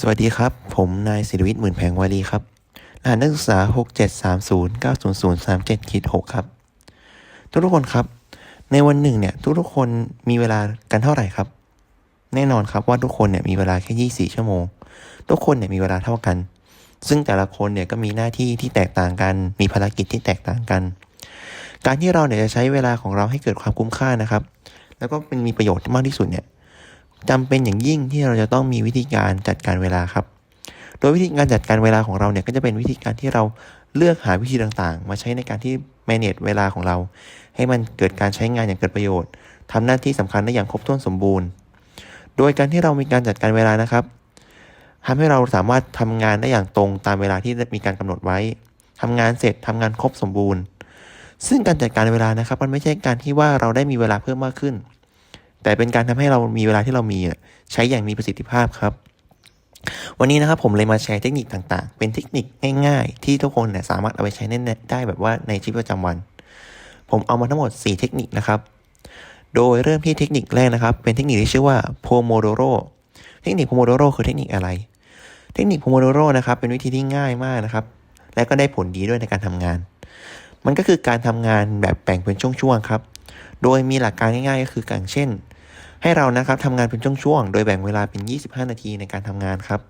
สวัสดีครับ ผมนายศิริวิทย์หมื่นแผงวารีครับรหัสนักศึกษา 67309037ขีด6ครับ ทุกทุกคนครับ ในวันหนึ่งเนี่ย ทุกทุกคนมีเวลากันเท่าไหร่ครับ แน่นอนครับว่าทุกคนเนี่ยมีเวลาแค่24ชั่วโมง ทุกคนเนี่ยมีเวลาเท่ากัน ซึ่งแต่ละคนเนี่ยก็มีหน้าที่ที่แตกต่างกัน มีภารกิจที่แตกต่างกัน การที่เราเนี่ยจะใช้เวลาของเราให้เกิดความคุ้มค่านะครับ แล้วก็เป็นมีประโยชน์มากที่สุดเนี่ย จำเป็นอย่างยิ่งที่เราจะต้องมีวิธีการจัดการเวลาครับ โดยวิธีการจัดการเวลาของเราเนี่ยก็จะเป็นวิธีการที่เราเลือกหาวิธีต่างๆ มาใช้ในการที่ manage เวลาของเรา ให้มันเกิดการใช้งานอย่างเกิดประโยชน์ทำหน้าที่สำคัญได้อย่างครบถ้วนสมบูรณ์ โดยการที่เรามีการจัดการเวลานะครับทำให้เราสามารถทำงานได้อย่างตรงตามเวลาที่มีการกำหนดไว้ทำงานเสร็จทำงานครบสมบูรณ์ ซึ่งการจัดการเวลานะครับ มันไม่ใช่การที่ว่าเราได้มีเวลาเพิ่มมากขึ้น แต่เป็นการทำให้เรามีเวลาที่เรามีใช้อย่างมีประสิทธิภาพครับ วันนี้นะครับผมเลยมาแชร์เทคนิคต่างๆ เป็นเทคนิคง่ายๆ ที่ทุกคนเนี่ยสามารถเอาไปใช้ได้แบบว่าในชีวิตประจำวัน ผมเอามาทั้งหมด 4 เทคนิคนะครับ โดยเริ่มที่เทคนิคแรกนะครับ เป็นเทคนิคที่ชื่อว่า Pomodoro เทคนิค Pomodoro คือเทคนิคอะไร เทคนิค Pomodoro นะครับเป็นวิธีที่ง่ายมากนะครับ และก็ได้ผลดีด้วยในการทำงาน มันก็คือการทำงานแบบแบ่งเป็นช่วงๆครับ โดยมีหลักการง่ายๆ ก็คืออย่างเช่น ให้เรานะครับทำงานเป็นช่วงๆ โดยแบ่งเวลาเป็น 25 นาทีในการทำงานครับ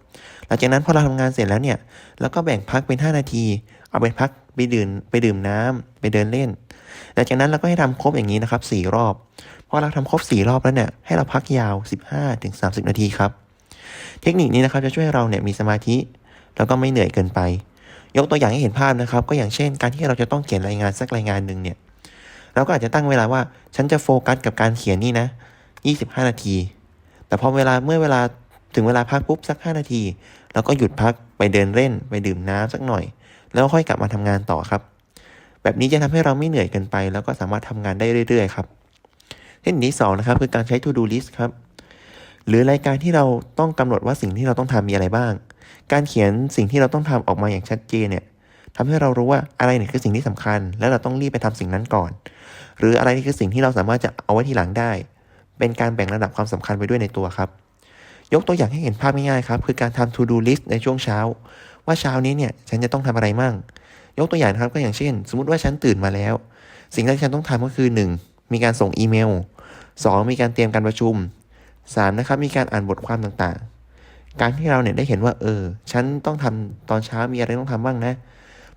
หลังจากนั้นพอเราทำงานเสร็จแล้วเนี่ยเราก็แบ่งพักเป็น 5 นาที เอาไปพักไปดื่มไปดื่มน้ำไปเดินเล่น หลังจากนั้นเราก็ให้ทำครบอย่างนี้นะครับ4รอบ พอเราทำครบ 4 รอบแล้วเนี่ยให้เราพักยาว 15-30 นาทีครับ เทคนิคนี้นะครับจะช่วยเราเนี่ยมีสมาธิ แล้วก็ไม่เหนื่อยเกินไป ยกตัวอย่างให้เห็นภาพนะครับ ก็อย่างเช่น การที่เราจะต้องเขียนรายงานสักรายงานหนึ่งเนี่ยเราก็อาจจะตั้งเวลาว่าฉันจะโฟกัสกับการเขียนนี่นะ 25 นาที แต่พอเวลาเมื่อเวลาถึงเวลาพักปุ๊บสัก 5 นาทีเราก็หยุดพักไปเดินเล่นไปดื่มน้ำสักหน่อย แล้วค่อยกลับมาทำงานต่อครับ แบบนี้จะทำให้เราไม่เหนื่อยเกินไป แล้วก็สามารถทำงานได้เรื่อยๆครับเทคนิคที่สองนะครับคือการใช้ to do list ครับ หรือรายการที่เราต้องกำหนดว่าสิ่งที่เราต้องทำมีอะไรบ้าง การเขียนสิ่งที่เราต้องทำออกมาอย่างชัดเจนเนี่ยทำให้เรารู้ว่าอะไรเนี่ยคือสิ่งที่สำคัญ และเราต้องรีบไปทำสิ่งนั้นก่อน หรืออะไรนี่คือสิ่งที่เราสามารถจะเอาไว้ทีหลังได้ เป็นการแบ่งระดับความสำคัญไปด้วยในตัวครับ ยกตัวอย่างให้เห็นภาพง่ายๆครับ คือการทำ to do list ในช่วงเช้า ว่าเช้านี้เนี่ยฉันจะต้องทำอะไรมั่ง ยกตัวอย่างครับก็อย่างเช่น สมมติว่าฉันตื่นมาแล้ว สิ่งแรกที่ฉันต้องทำก็คือ 1. มีการส่งอีเมล 2. มีการเตรียมการประชุม 3. นะครับมีการอ่านบทความต่างๆ การที่เราเนี่ยได้เห็นว่าเออฉันต้องทำตอนเช้ามีอะไรต้องทำบ้างนะ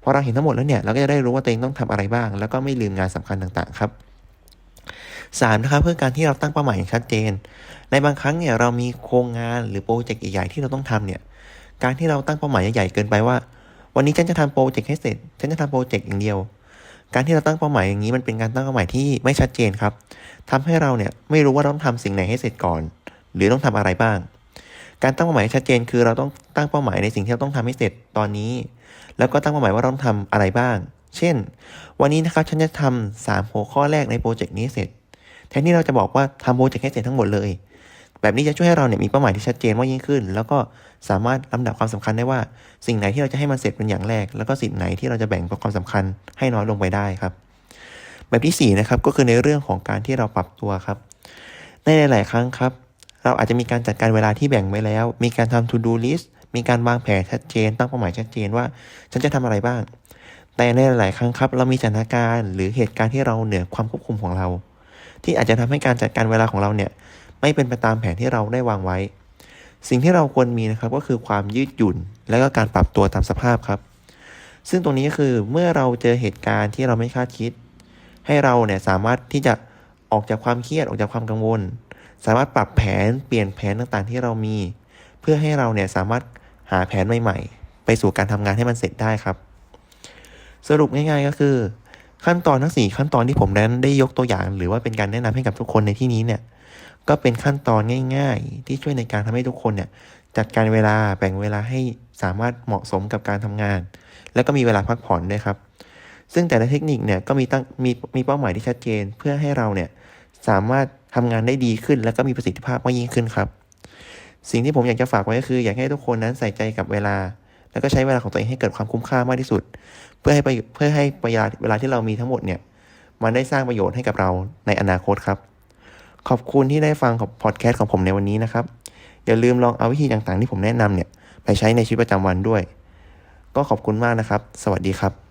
พอเราเห็นทั้งหมดแล้วเนี่ยเราก็จะได้รู้ว่าตัวเองต้องทำอะไรบ้าง แล้วก็ไม่ลืมงานสำคัญต่างๆ ครับ สามนะครับเพื่อการที่เราตั้งเป้าหมายอย่างชัดเจน ในบางครั้งเนี่ยเรามีโครงงานหรือโปรเจกต์ใหญ่ๆที่เราต้องทำเนี่ยการที่เราตั้งเป้าหมายใหญ่ๆเกินไปว่า วันนี้ฉันจะทำโปรเจกต์ให้เสร็จ ฉันจะทำโปรเจกต์อย่างเดียว การที่เราตั้งเป้าหมายอย่างนี้มันเป็นการตั้งเป้าหมายที่ไม่ชัดเจนครับทำให้เราเนี่ยไม่รู้ว่าต้องทำสิ่งไหนให้เสร็จก่อน หรือต้องทำอะไรบ้าง การตั้งเป้าหมายชัดเจนคือเราต้องตั้งเป้าหมายในสิ่งที่เราต้องทำให้เสร็จตอนนี้ แล้วก็ตั้งเป้าหมายว่าเราต้องทำอะไรบ้าง เช่น วันนี้นะครับฉันจะทำสามหัวข้อแรกในโปรเจกต์นี้เสร็จ แทนที่เราจะบอกว่าทำโปรเจกต์ให้เสร็จทั้งหมดเลย แบบนี้จะช่วยให้เราเนี่ยมีเป้าหมายที่ชัดเจนมากยิ่งขึ้น แล้วก็สามารถลำดับความสำคัญได้ว่าสิ่งไหนที่เราจะให้มันเสร็จเป็นอย่างแรก แล้วก็สิ่งไหนที่เราจะแบ่งความสำคัญให้น้อยลงไปได้ครับ แบบที่สี่นะครับก็คือในเรื่องของการที่เราปรับตัวครับ ในหลาย ๆ ครั้งครับ เราอาจจะมีการจัดการเวลาที่แบ่งไว้แล้ว มีการทำ to do list มีการวางแผนชัดเจน ตั้งเป้าหมายชัดเจนว่า ฉันจะทำอะไรบ้าง แต่ในหลาย ๆ ครั้งครับ เรามีสถานการณ์ หรือเหตุการณ์ที่เราเหนือความควบคุมของเรา ที่อาจจะทำให้การจัดการเวลาของเราเนี่ยไม่เป็นไปตามแผนที่เราได้วางไว้ สิ่งที่เราควรมีนะครับก็คือความยืดหยุ่น และก็การปรับตัวตามสภาพครับ ซึ่งตรงนี้ก็คือเมื่อเราเจอเหตุการณ์ที่เราไม่คาดคิด ให้เราเนี่ยสามารถที่จะออกจากความเครียดออกจากความกังวล สามารถปรับแผนเปลี่ยนแผนต่างๆ ที่เรามี เพื่อให้เราเนี่ยสามารถหาแผนใหม่ๆ ไปสู่การทำงานให้มันเสร็จได้ครับ สรุปง่ายๆก็คือ ขั้นตอนทั้ง4ขั้นตอนที่ผมนั้นได้ยกตัวอย่าง หรือว่าเป็นการแนะนำให้กับทุกคนในที่นี้เนี่ยก็เป็นขั้นตอนง่าย ๆ ที่ช่วยในการทำให้ทุกคนเนี่ยจัดการเวลาแบ่งเวลาให้สามารถเหมาะสมกับการทำงาน แล้วก็มีเวลาพักผ่อนด้วยครับ ซึ่งแต่ละเทคนิคเนี่ยก็มีตั้งมีมีเป้าหมายที่ชัดเจนเพื่อให้เราเนี่ยสามารถทำงานได้ดีขึ้น และก็มีประสิทธิภาพมากยิ่งขึ้นครับ สิ่งที่ผมอยากจะฝากไว้ก็คือ อยากให้ทุกคนนั้นใส่ใจกับเวลา แล้วก็ใช้เวลาของตัวเองให้เกิดความคุ้มค่ามากที่สุด เพื่อให้เพื่อให้ประหยัดเวลาที่เรามีทั้งหมดเนี่ยมันได้สร้างประโยชน์ให้กับเราในอนาคตครับ ขอบคุณที่ได้ฟังพอดแคสต์ของผมในวันนี้นะครับ อย่าลืมลองเอาวิธีต่างๆ ที่ผมแนะนำเนี่ยไปใช้ในชีวิตประจำวันด้วย ก็ขอบคุณมากนะครับ สวัสดีครับ